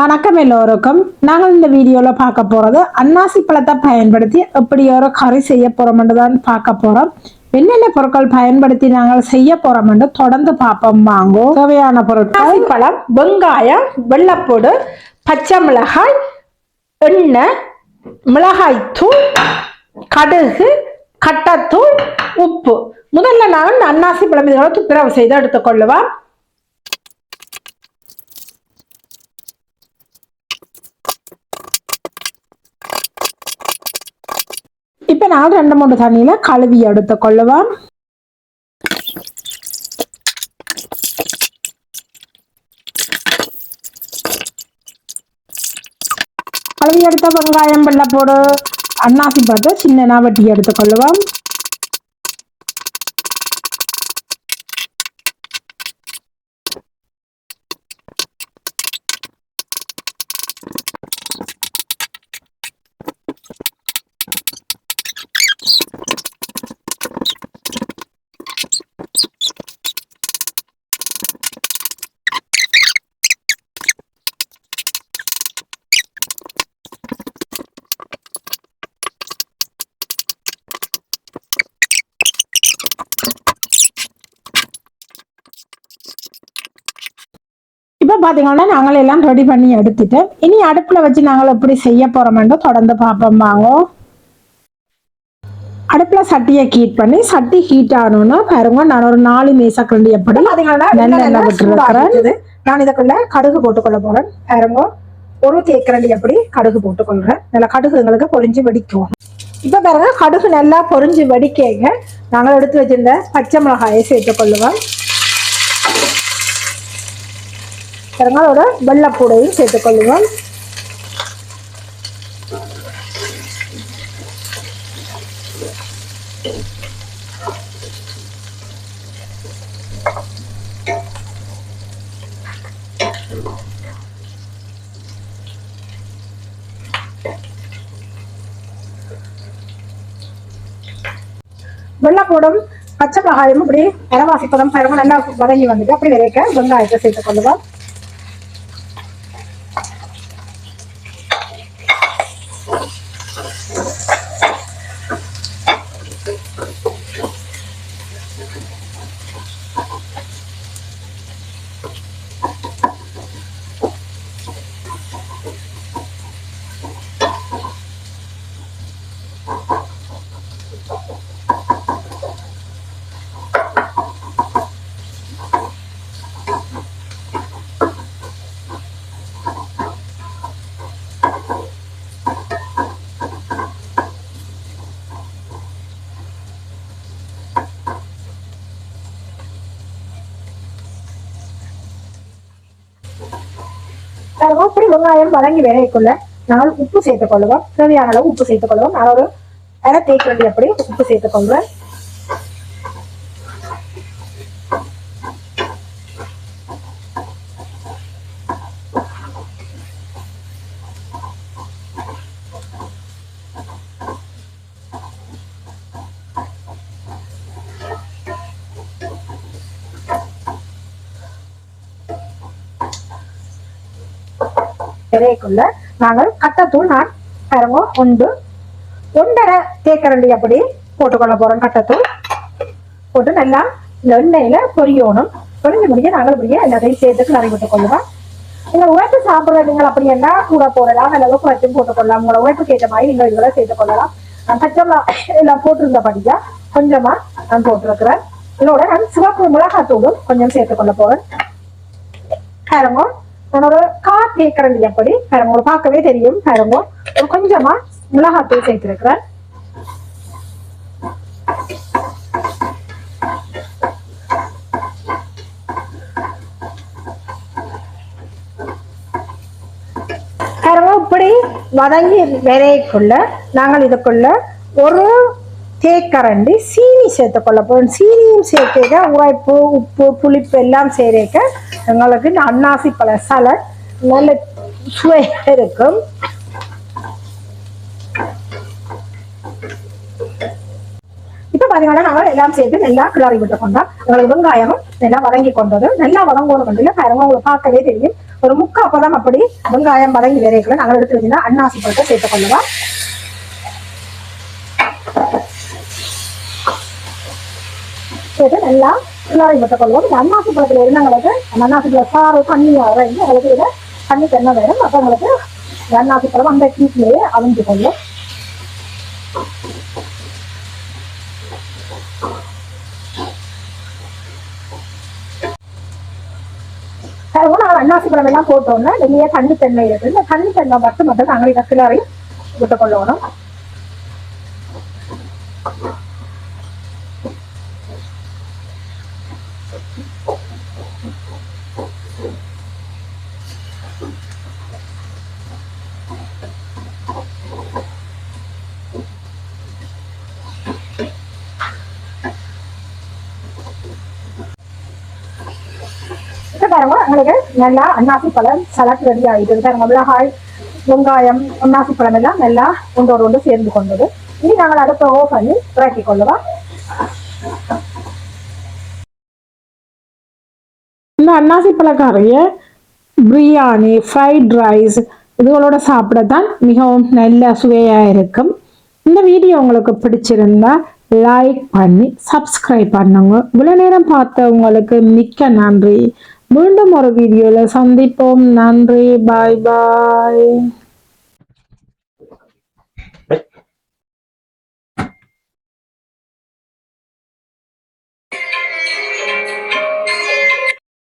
வணக்கம் எல்லோருக்கும். நாங்கள் இந்த வீடியோவில் பார்க்க போகிறது அன்னாசி பழத்தை பயன்படுத்தி எப்படி ஒரு கறி செய்ய போகிறோம்னு தான் பார்க்க போகிறோம் என்னென்ன பொருட்கள் பயன்படுத்தி நாங்கள் செய்ய போகிறோம்னு தொடர்ந்து பார்ப்போம். வாங்கோ. தேவையான பொருட்கள். பழம் வெங்காயம் வெள்ளப்பூடு பச்சை மிளகாய் எண்ணெய் மிளகாய் தூள் கடுகு கட்டத்தூள் உப்பு. முதல்ல நான் அன்னாசி பழம் இதோட துப்புரவு செய்து எடுத்துக்கொள்ளுவோம். நான் ரெண்டு மூணு தண்ணியில கழுவி எடுத்து கொள்ளுவோம் கழுவி எடுத்த வெங்காயம் வெள்ளைப்போடு அன்னாசி பார்த்து சின்னனா வெட்டி எடுத்துக்கொள்ளுவோம் இப்போ பார்த்தீங்கன்னா நாங்கள் எல்லாம் ரெடி பண்ணி எடுத்துட்டு இனி அடுப்பில் வச்சு நாங்கள் எப்படி செய்ய போகிறோமென்று தொடர்ந்து பார்ப்போம் வாங்க. அடுப்பில் சட்டியை ஹீட் பண்ணி சட்டி ஹீட் ஆகணும்னா பாருங்க நான் ஒரு நாலு மேசக்கரண்டி எப்படி நல்லெண்ணெய் விட்டுருக்கிறேன். நான் இதுக்குள்ள கடுகு போட்டுக்கொள்ள போறேன். பாருங்க ஒரு தேக்கரண்டி அப்படி கடுகு போட்டுக்கொள்றேன். நல்லா கடுகு எங்களுக்கு பொரிஞ்சு வெடிக்கும். இப்ப பாருங்க கடுகு நல்லா பொரிஞ்சு வெடிக்கங்க. நாங்கள் எடுத்து வச்சிருந்த பச்சை மிளகாயை சேர்த்துக்கொள்ளுவோம். பாருங்க அதோட வெள்ளைப்பூடையும் சேர்த்துக்கொள்ளுவோம் வெள்ளப்பூடம் பச்சை மிளகாயும் இப்படி இரவாசி பதம் நல்லா வதங்கி வந்துட்டு அப்படி விரைக்க வெங்காயத்தை சேர்த்துக்கொள்ளுவோம் அப்படி வெங்காயம் வதங்கி வேலைக்குள்ள நாங்கள் உப்பு சேர்த்துக் கொள்ளுவோம் தேவையான அளவு உப்பு சேர்த்துக் கொள்வோம் நான் ஒரு அரை அப்படி உப்பு சேர்த்துக் கொள்வேன் விரைக்குள்ள நாங்கள் கட்டத்தூள் நான் பாருங்க ஒன்று ஒன்றரை தேக்கரண்டி அப்படி போட்டுக்கொள்ள போறோம் கட்டத்தூள். போட்டு நல்லா இந்த எண்ணெயில பொரியணும். பொரிஞ்சு முடிய நாங்கள் இப்படியே எல்லாத்தையும் சேர்த்து நிறைய விட்டுக் கொள்ளுவோம். நீங்க உழைப்பு சாப்பிடுற நீங்கள் அப்படி என்ன கூட போடலாம் அல்லது குறைச்சும் போட்டுக்கொள்ளலாம். உங்களை உழைப்புக்கு ஏற்ற மாதிரி நீங்கள் இதுகளை சேர்த்து கொள்ளலாம். நான் பச்சை எல்லாம் போட்டிருந்தபடியா கொஞ்சமா நான் போட்டிருக்கிறேன். இதோட நான் சிவப்பு மிளகாத்தூளும் கொஞ்சம் சேர்த்துக் கொள்ள போறேன். பாருங்க நான் ஒரு கார் தேக்கரண்டி அப்படி பாருங்க பார்க்கவே தெரியும். பாருங்க ஒரு கொஞ்சமா மிளகாத்தூள் சேர்த்திருக்கிறேன். இப்படி வதங்கி விரைக்குள்ள நாங்கள் இதுக்குள்ள ஒரு தேக்கரண்டி சீனி சேர்த்துக்கொள்ள போகிறோம் சீனியும் சேர்க்க உரைப்பு உப்பு புளிப்பு எல்லாம் சேர்க்க எங்களுக்கு அன்னாசி பழ சலட் நல்ல சுவையாக இருக்கும். இப்போ பார்த்தீங்கன்னா நாங்கள் எல்லாம் சேர்த்து நல்லா கிளறி விட்டு கொண்டோம். உங்களுக்கு வெங்காயமும் நல்லா வதங்கி கொண்டது. நல்லா வதங்கணும் கொண்டு பாருங்க உங்களுக்கு பார்க்கவே தெரியும். ஒரு முக்கால் பதம் அப்படி வெங்காயம் வதங்கி வேறைகளை நாங்கள் எடுத்து வச்சுன்னா அன்னாசி பழத்தை சேர்த்து சேர்த்து நல்லா கிளறி மட்டும் கொள்வோம் இந்த அன்னாசி பழத்துல இருந்து எங்களுக்கு அந்த அன்னாசி பழ சாறு தண்ணி வரைந்து உங்களுக்கு இதை தண்ணி தென்னை வேணும். அப்போ உங்களுக்கு அன்னாசி பழம் அந்த கீட்டிலேயே அவிஞ்சு கொள்ளும் அதுவும் அன்னாசி பழம் எல்லாம் போட்டோம்னா வெளியே தண்ணி தென்னை இருக்கு. இந்த தண்ணி தென்னை மட்டும் மட்டும் நாங்கள் இதை கிளறி விட்டு கொள்ளணும் பாருங்க எங்களுக்கு நல்லா அன்னாசி பழம் சலாட் ரெடி ஆகிட்டு பாருங்க மிளகாய் வெங்காயம் அன்னாசி பழம் எல்லாம் நல்லா ஒன்றோடு ஒன்று சேர்ந்து கொண்டது. இனி நாங்கள் அடுப்பை ஓ பண்ணி இறக்கி கொள்ளுவோம் இந்த அன்னாசி பழக்காரையை பிரியாணி ஃப்ரைட் ரைஸ் இதுகளோட சாப்பிட தான் மிகவும் நல்ல சுவையாக இருக்கும். இந்த வீடியோ உங்களுக்கு பிடிச்சிருந்தா லைக் பண்ணி சப்ஸ்கிரைப் பண்ணுங்க. இவ்வளோ நேரம் பார்த்தவங்களுக்கு மிக்க நன்றி. மீண்டும் ஒரு வீடியோவில் சந்திப்போம். நன்றி. பாய் பாய்